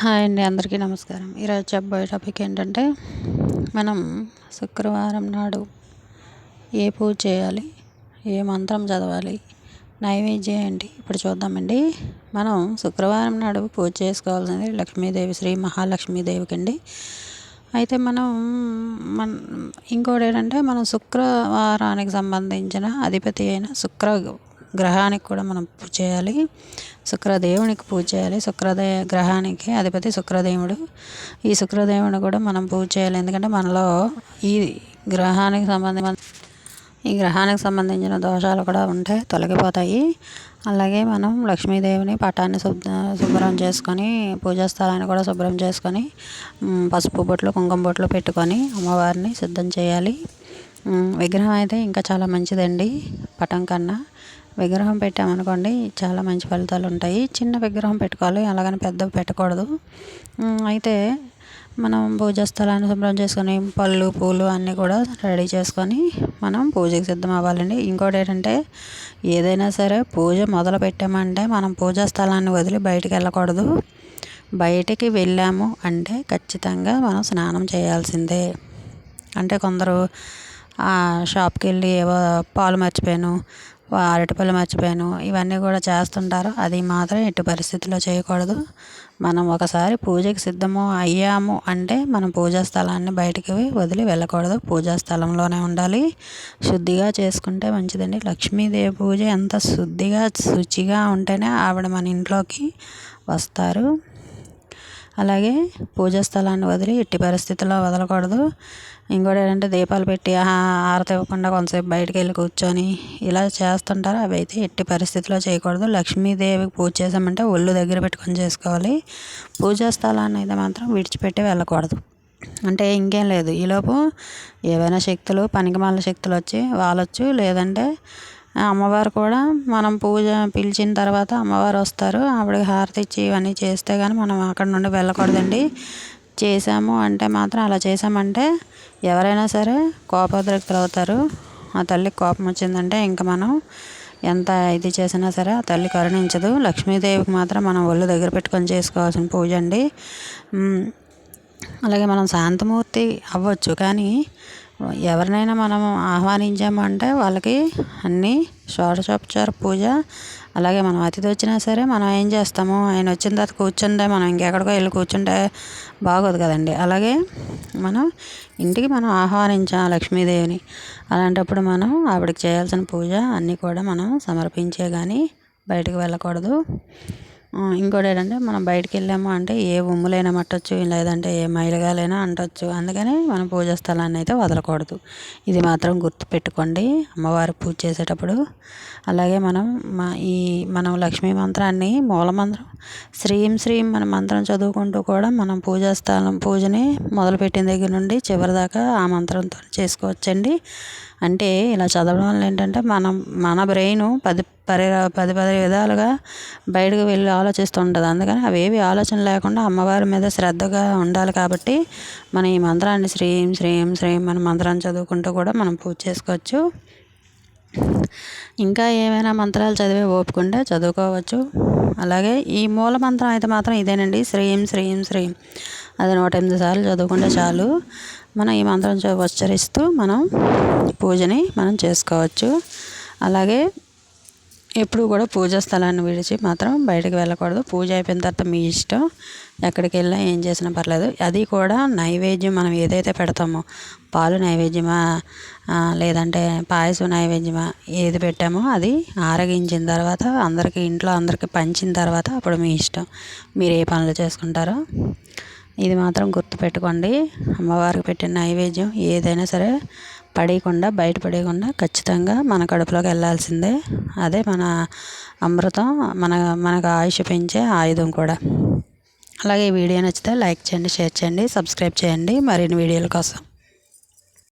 Hi అండి అందరికీ నమస్కారం. ఈరోజు చెప్పబోయే టాపిక్ ఏంటంటే మనం శుక్రవారం నాడు ఏ పూజ చేయాలి? ఏ మంత్రం చదవాలి? నైవేద్యం ఏంటి? ఇప్పుడు చూద్దామండి. మనం శుక్రవారం నాడు పూజ చేసుకోవాల్సింది లక్ష్మీదేవి శ్రీ మహాలక్ష్మీదేవికి అండి అయితే మనం మన ఇంకోటి ఏంటంటే మనం శుక్రవారానికి సంబంధించిన అధిపతి అయిన శుక్ర గ్రహానికి కూడా మనం పూజ చేయాలి. శుక్రదేవునికి పూజ చేయాలి. శుక్రదే గ్రహానికి అధిపతి శుక్రదేవుడు. ఈ శుక్రదేవుని కూడా మనం పూజ చేయాలి. ఎందుకంటే మనలో ఈ గ్రహానికి సంబంధించిన ఈ గ్రహానికి సంబంధించిన దోషాలు కూడా ఉంటే తొలగిపోతాయి. అలాగే మనం లక్ష్మీదేవిని పటాన్ని శుభ్రం చేసుకొని పూజా స్థలాన్ని కూడా శుభ్రం చేసుకొని పసుపు బొట్లు కుంకుమ బొట్లు పెట్టుకొని అమ్మవారిని సిద్ధం చేయాలి. విగ్రహం అయితే ఇంకా చాలా మంచిదండి పటం కన్నా. విగ్రహం పెట్టామనుకోండి చాలా మంచి ఫలితాలు ఉంటాయి. చిన్న విగ్రహం పెట్టుకోవాలి అలాగని పెద్దవి పెట్టకూడదు. అయితే మనం పూజా స్థలాన్ని శుభ్రం చేసుకొని పళ్ళు పూలు అన్నీ కూడా రెడీ చేసుకొని మనం పూజకి సిద్ధం అవ్వాలండి. ఇంకోటి ఏంటంటే ఏదైనా సరే పూజ మొదలు పెట్టామంటే మనం పూజా స్థలాన్ని వదిలి బయటికి వెళ్ళకూడదు. బయటికి వెళ్ళాము అంటే ఖచ్చితంగా మనం స్నానం చేయాల్సిందే. అంటే కొందరు షాప్కి వెళ్ళి ఏవో పాలు మర్చిపోయాను అరటిపళ్ళు మర్చిపోయాను. ఇవన్నీ కూడా చేస్తుంటారు. అది మాత్రం ఎట్టి పరిస్థితుల్లో చేయకూడదు. మనం ఒకసారి పూజకి సిద్ధము అయ్యాము అంటే మనం పూజా స్థలాన్ని బయటికి వదిలి వెళ్ళకూడదు. పూజా స్థలంలోనే ఉండాలి. శుద్ధిగా చేసుకుంటే మంచిదండి. లక్ష్మీదేవి పూజ ఎంత శుద్ధిగా శుచిగా ఉంటేనే ఆవిడ మన ఇంట్లోకి వస్తారు. అలాగే పూజా స్థలాన్ని వదిలి ఎట్టి పరిస్థితుల్లో వదలకూడదు. ఇంకోటి ఏంటంటే దీపాలు పెట్టి హారతి ఇవ్వకుండా కొంతసేపు బయటకు వెళ్ళి కూర్చొని ఇలా చేస్తుంటారు. అవి అయితే ఎట్టి పరిస్థితిలో చేయకూడదు. లక్ష్మీదేవికి పూజ చేసామంటే ఒళ్ళు దగ్గర పెట్టుకొని చేసుకోవాలి. పూజా స్థలాన్ని అయితే మాత్రం విడిచిపెట్టి వెళ్ళకూడదు. అంటే ఇంకేం లేదు. ఈలోపు ఏవైనా శక్తులు పనికిమాల శక్తులు వచ్చి వాలొచ్చు. లేదంటే అమ్మవారు కూడా మనం పూజ పిలిచిన తర్వాత అమ్మవారు వస్తారు. ఆవిడకి హారతి ఇచ్చి ఇవన్నీ చేస్తే కానీ మనం అక్కడ నుండి వెళ్ళకూడదండి. చేసాము అంటే మాత్రం అలా చేసామంటే ఎవరైనా సరే కోపోద్రక్తులు అవుతారు. ఆ తల్లికి కోపం వచ్చిందంటే ఇంకా మనం ఎంత ఇది చేసినా సరే ఆ తల్లి కరుణించదు. లక్ష్మీదేవికి మాత్రం మనం ఒళ్ళు దగ్గర పెట్టుకొని చేసుకోవాల్సిన పూజ అండి. అలాగే మనం శాంతమూర్తి అవ్వచ్చు కానీ ఎవరినైనా మనం ఆహ్వానించామంటే వాళ్ళకి అన్నీ షోడశోపచార పూజ అలాగే మనం అతిథి వచ్చినా సరే మనం ఏం చేస్తాము? ఆయన వచ్చిన తర్వాత కూర్చుంటే మనం ఇంకెక్కడికో వెళ్ళి కూర్చుంటే బాగోదు కదండి. అలాగే మనం ఇంటికి మనం ఆహ్వానించాం లక్ష్మీదేవిని. అలాంటప్పుడు మనం ఆవిడకి చేయాల్సిన పూజ అన్నీ కూడా మనం సమర్పించే కానీ బయటకు వెళ్ళకూడదు. ఇంకోటి ఏంటంటే మనం బయటికి వెళ్ళాము అంటే ఏ ఉమ్ములైనా మట్టచ్చు లేదంటే ఏ మైలుగాలైనా అంటచ్చు. అందుకని మనం పూజా స్థలాన్ని అయితే వదలకూడదు. ఇది మాత్రం గుర్తుపెట్టుకోండి. అమ్మవారి పూజ చేసేటప్పుడు అలాగే మనం మా ఈ మనం లక్ష్మీ మంత్రాన్ని మూల మంత్రం శ్రీం శ్రీం మన మంత్రం చదువుకుంటూ కూడా మనం పూజా స్థలం పూజని మొదలుపెట్టిన దగ్గర నుండి చివరి దాకా ఆ మంత్రంతో చేసుకోవచ్చండి. అంటే ఇలా చదవడం వల్ల ఏంటంటే మనం మన బ్రెయిన్ పది పరి పది పది విధాలుగా బయటకు వెళ్ళి ఆలోచిస్తూ ఉంటుంది. అందుకని అవేవి ఆలోచన లేకుండా అమ్మవారి మీద శ్రద్ధగా ఉండాలి కాబట్టి మనం ఈ మంత్రాన్ని శ్రీం శ్రీం శ్రీం మన మంత్రాన్ని చదువుకుంటూ కూడా మనం పూజ చేసుకోవచ్చు. ఇంకా ఏమైనా మంత్రాలు చదివే ఓపుకుంటే చదువుకోవచ్చు. అలాగే ఈ మూల మంత్రం అయితే మాత్రం ఇదేనండి. శ్రీం శ్రీం శ్రీం. అది నూట ఎనిమిది సార్లు చదువుకుంటే చాలు. మనం ఈ మంత్రం ఉచ్చరిస్తూ మనం పూజని మనం చేసుకోవచ్చు. అలాగే ఎప్పుడు కూడా పూజా స్థలాన్ని విడిచి మాత్రం బయటకు వెళ్ళకూడదు. పూజ అయిపోయిన తర్వాత మీ ఇష్టం ఎక్కడికి వెళ్ళినా ఏం చేసినా పర్లేదు. అది కూడా నైవేద్యం మనం ఏదైతే పెడతామో పాలు నైవేద్యమా లేదంటే పాయసం నైవేద్యమా ఏది పెట్టామో అది ఆరగించిన తర్వాత అందరికీ ఇంట్లో అందరికీ పంచిన తర్వాత అప్పుడు మీ ఇష్టం. మీరు ఏ పనులు చేసుకుంటారో ఇది మాత్రం గుర్తుపెట్టుకోండి. అమ్మవారికి పెట్టిన నైవేద్యం ఏదైనా సరే పడేయకుండా బయట పడేయకుండా ఖచ్చితంగా మన కడుపులోకి వెళ్ళాల్సిందే. అదే మన అమృతం మన మనకు ఆయుష్ పెంచే ఆయుధం కూడా. అలాగే ఈ వీడియో నచ్చితే లైక్ చేయండి షేర్ చేయండి సబ్స్క్రైబ్ చేయండి. మరిన్ని వీడియోల కోసం.